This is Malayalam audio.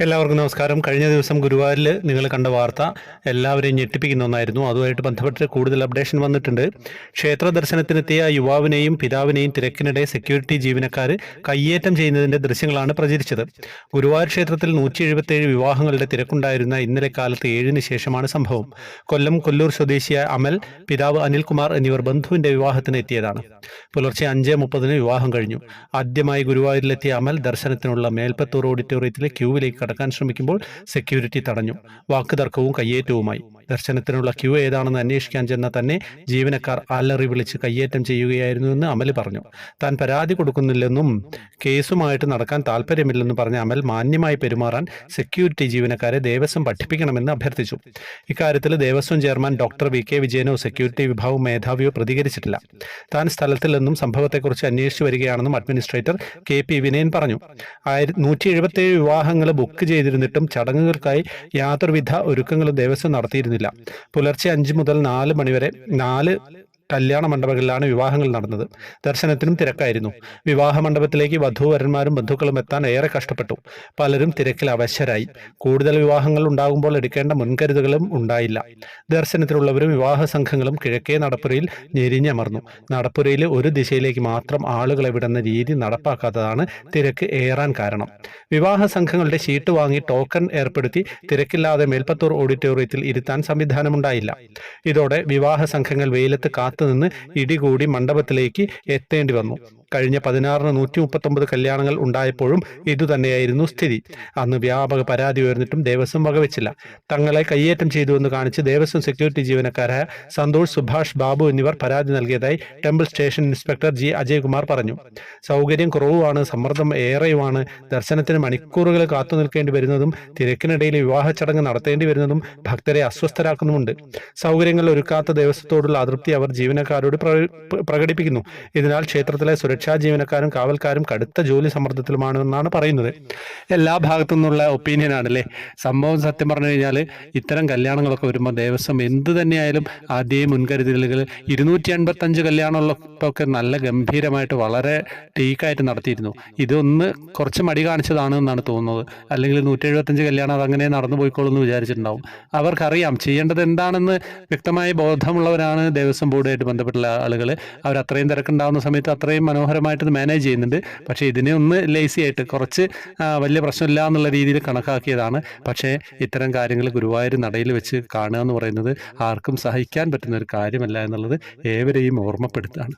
എല്ലാവർക്കും നമസ്കാരം. കഴിഞ്ഞ ദിവസം ഗുരുവായൂരിൽ നിങ്ങൾ കണ്ട വാർത്ത എല്ലാവരെയും ഞെട്ടിപ്പിക്കുന്ന ഒന്നായിരുന്നു. അതുമായിട്ട് ബന്ധപ്പെട്ട് കൂടുതൽ അപ്ഡേഷൻ വന്നിട്ടുണ്ട്. ക്ഷേത്ര ദർശനത്തിനെത്തിയ യുവാവിനെയും പിതാവിനെയും തിരക്കിനിടെ സെക്യൂരിറ്റി ജീവനക്കാർ കയ്യേറ്റം ചെയ്യുന്നതിന്റെ ദൃശ്യങ്ങളാണ് പ്രചരിച്ചത്. ഗുരുവായൂർ ക്ഷേത്രത്തിൽ നൂറ്റി എഴുപത്തേഴ് വിവാഹങ്ങളുടെ തിരക്കുണ്ടായിരുന്ന ഇന്നലെ കാലത്ത് ഏഴിന് ശേഷമാണ് സംഭവം. കൊല്ലം കൊല്ലൂർ സ്വദേശിയായ അമൽ പിതാവ് അനിൽകുമാർ എന്നിവർ ബന്ധുവിന്റെ വിവാഹത്തിന് എത്തിയതാണ്. പുലർച്ചെ അഞ്ച് മുപ്പതിന് വിവാഹം കഴിഞ്ഞു. ആദ്യമായി ഗുരുവായൂരിലെത്തിയ അമൽ ദർശനത്തിനുള്ള മേൽപ്പത്തൂർ ഓഡിറ്റോറിയത്തിലെ ക്യൂവിലേക്ക് കടക്കാൻ ശ്രമിക്കുമ്പോൾ സെക്യൂരിറ്റി തടഞ്ഞു. വാക്കുതർക്കവും കയ്യേറ്റവുമായി. ദർശനത്തിനുള്ള ക്യൂ ഏതാണെന്ന് അന്വേഷിക്കാൻ ചെന്ന തന്നെ ജീവനക്കാർ അലറി വിളിച്ച് കയ്യേറ്റം ചെയ്യുകയായിരുന്നുവെന്ന് അമൽ പറഞ്ഞു. താൻ പരാതി കൊടുക്കുന്നില്ലെന്നും കേസുമായിട്ട് നടക്കാൻ താല്പര്യമില്ലെന്നും പറഞ്ഞ അമൽ മാന്യമായി പെരുമാറാൻ സെക്യൂരിറ്റി ജീവനക്കാരെ ദേവസ്വം പഠിപ്പിക്കണമെന്ന് അഭ്യർത്ഥിച്ചു. ഇക്കാര്യത്തിൽ Devaswom chairman doctor V K വിജയനോ security വിഭാഗം മേധാവിയോ പ്രതികരിച്ചിട്ടില്ല. താൻ സ്ഥലത്തിൽ നിന്നും സംഭവത്തെക്കുറിച്ച് അന്വേഷിച്ചു വരികയാണെന്നും അഡ്മിനിസ്ട്രേറ്റർ കെ പി വിനയൻ പറഞ്ഞു. നൂറ്റി എഴുപത്തേഴ് വിവാഹങ്ങൾ ബുക്ക് ചെയ്തിരുന്നിട്ടും ചടങ്ങുകൾക്കായി യാതൊരുവിധ ഒരുക്കങ്ങളും ദേവസ്വം നടത്തിയിരുന്നില്ല. പുലർച്ചെ അഞ്ച് മുതൽ നാല് മണിവരെ നാല് കല്യാണ മണ്ഡപങ്ങളിലാണ് വിവാഹങ്ങൾ നടന്നത്. ദർശനത്തിനും തിരക്കായിരുന്നു. വിവാഹ മണ്ഡപത്തിലേക്ക് വധുവരന്മാരും ബന്ധുക്കളും എത്താൻ ഏറെ കഷ്ടപ്പെട്ടു. പലരും തിരക്കിൽ അവശരായി. കൂടുതൽ വിവാഹങ്ങൾ ഉണ്ടാകുമ്പോൾ എടുക്കേണ്ട മുൻകരുതലുകളും ഉണ്ടായില്ല. ദർശനത്തിലുള്ളവരും വിവാഹ സംഘങ്ങളും കിഴക്കേ നടപ്പുരയിൽ ഞെരിഞ്ഞമർന്നു. നടപ്പുരയിൽ ഒരു ദിശയിലേക്ക് മാത്രം ആളുകളെ വിടുന്ന രീതി നടപ്പാക്കാത്തതാണ് തിരക്ക് ഏറാൻ കാരണം. വിവാഹ സംഘങ്ങളുടെ ഷീട്ട് വാങ്ങി ടോക്കൺ ഏർപ്പെടുത്തി തിരക്കില്ലാതെ മേൽപ്പത്തൂർ ഓഡിറ്റോറിയത്തിൽ ഇരുത്താൻ സംവിധാനമുണ്ടായില്ല. ഇതോടെ വിവാഹ സംഘങ്ങൾ വെയിലത്ത് കാത്തുനിന്ന് ഇടികൂടി മണ്ഡപത്തിലേക്ക് എത്തേണ്ടി വന്നു. കഴിഞ്ഞ പതിനാറിന് നൂറ്റി മുപ്പത്തൊമ്പത് കല്യാണങ്ങൾ ഉണ്ടായപ്പോഴും ഇതുതന്നെയായിരുന്നു സ്ഥിതി. അന്ന് വ്യാപക പരാതി ഉയർന്നിട്ടും ദേവസ്വം വകവെച്ചില്ല. തങ്ങളെ കയ്യേറ്റം ചെയ്തുവെന്ന് കാണിച്ച് ദേവസ്വം സെക്യൂരിറ്റി ജീവനക്കാരായ സന്തോഷ് സുഭാഷ് ബാബു എന്നിവർ പരാതി നൽകിയതായി temple station inspector G. Ajaykumar പറഞ്ഞു. സൗകര്യം കുറവുമാണ് സമ്മർദ്ദം ഏറെയുമാണ്. ദർശനത്തിന് മണിക്കൂറുകൾ കാത്തു നിൽക്കേണ്ടി വരുന്നതും തിരക്കിനിടയിൽ വിവാഹ ചടങ്ങ് നടത്തേണ്ടി വരുന്നതും ഭക്തരെ അസ്വസ്ഥരാക്കുന്നുമുണ്ട്. സൗകര്യങ്ങൾ ഒരുക്കാത്ത ദേവസ്വത്തോടുള്ള അതൃപ്തി അവർ ജീവനക്കാരോട് പ്ര- പ്രകടിപ്പിക്കുന്നു. ഇതിനാൽ ക്ഷേത്രത്തിലെ സുരക്ഷാ ജീവനക്കാരും കാവൽക്കാരും കടുത്ത ജോലി സമ്മർദ്ദത്തിലുമാണെന്നാണ് പറയുന്നത്. എല്ലാ ഭാഗത്തു നിന്നുള്ള ഒപ്പീനിയൻ ആണല്ലേ? സംഭവം സത്യം പറഞ്ഞു കഴിഞ്ഞാൽ ഇത്തരം കല്യാണങ്ങളൊക്കെ വരുമ്പോൾ ദേവസ്വം എന്ത് തന്നെയായാലും ആദ്യം മുൻകരുതലുകൾ. ഇരുന്നൂറ്റി അൻപത്തഞ്ച് കല്യാണമുള്ളപ്പോൾ നല്ല ഗംഭീരമായിട്ട് വളരെ ടീക്കായിട്ട് നടത്തിയിരുന്നു. ഇതൊന്ന് കുറച്ച് മടി കാണിച്ചതാണ് എന്നാണ് തോന്നുന്നത്. അല്ലെങ്കിൽ നൂറ്റി എഴുപത്തഞ്ച് കല്യാണം അതങ്ങനെ നടന്നു പോയിക്കോളും എന്ന് വിചാരിച്ചിട്ടുണ്ടാവും. അവർക്കറിയാം ചെയ്യേണ്ടത് എന്താണെന്ന് വ്യക്തമായ ബോധമുള്ളവരാണ് ദേവസ്വം ബോർഡുമായിട്ട് ബന്ധപ്പെട്ടുള്ള ആളുകൾ അവർ അത്രയും തിരക്കുണ്ടാകുന്ന സമയത്ത് അത്രയും മനോഹരമായിട്ട് ഇത് മാനേജ് ചെയ്യുന്നുണ്ട്. പക്ഷേ ഇതിനെ ഒന്ന് ലേസി ആയിട്ട് കുറച്ച് വലിയ പ്രശ്നമില്ല എന്നുള്ള രീതിയിൽ കണക്കാക്കിയതാണ്. പക്ഷേ ഇത്തരം കാര്യങ്ങൾ ഗുരുവായൂർ നടയിൽ വെച്ച് കാണുക എന്ന് പറയുന്നത് ആർക്കും സഹിക്കാൻ പറ്റുന്ന ഒരു കാര്യമല്ല എന്നുള്ളത് ഏവരെയും ഓർമ്മപ്പെടുത്താണ്